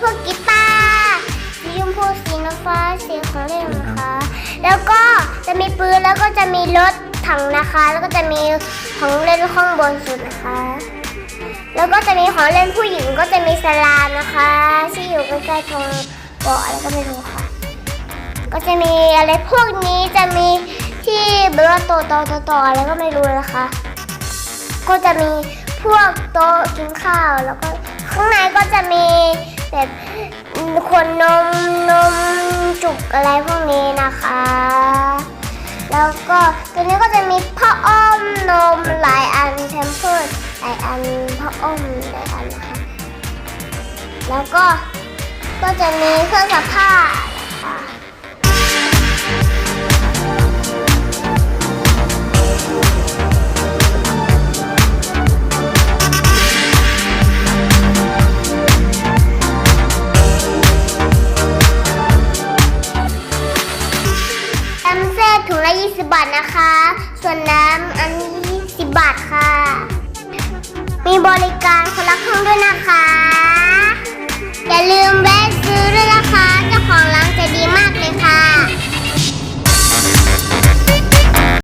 พวกกีตาร์สีชมพูสีน้ำฟ้าสีของเล่นนะคะ แล้วก็จะมีปืนแล้วก็จะมีรถถังนะคะ แล้วก็จะมีของเล่นข้างบนสุดนะคะ แล้วก็จะมีของเล่นผู้หญิงก็จะมีสลามนะคะ ที่อยู่ใกล้ๆตรงเบาะอะไรก็ไม่รู้ค่ะ ก็จะมีอะไรพวกนี้จะมีที่เบลอโตโตโตโตอะไรก็ไม่รู้นะคะ ก็จะมีพวกโต๊ะกินข้าวแล้วก็ข้างในก็จะมี แบบคนนมนมจุกอะไรพวกนี้นะคะ แล้วก็ตัวนี้ก็จะมีผ้าอ้อมนมหลายอันแชมเพิร์ดหลายอันผ้าอ้อมหลายอันนะคะ แล้วก็ก็จะมีเครื่องซักผ้านะคะ ถุงละ 20 บาทนะคะ ส่วนน้ำอันนี้20 บาทค่ะ มีบริการคนละครึ่งด้วยนะคะ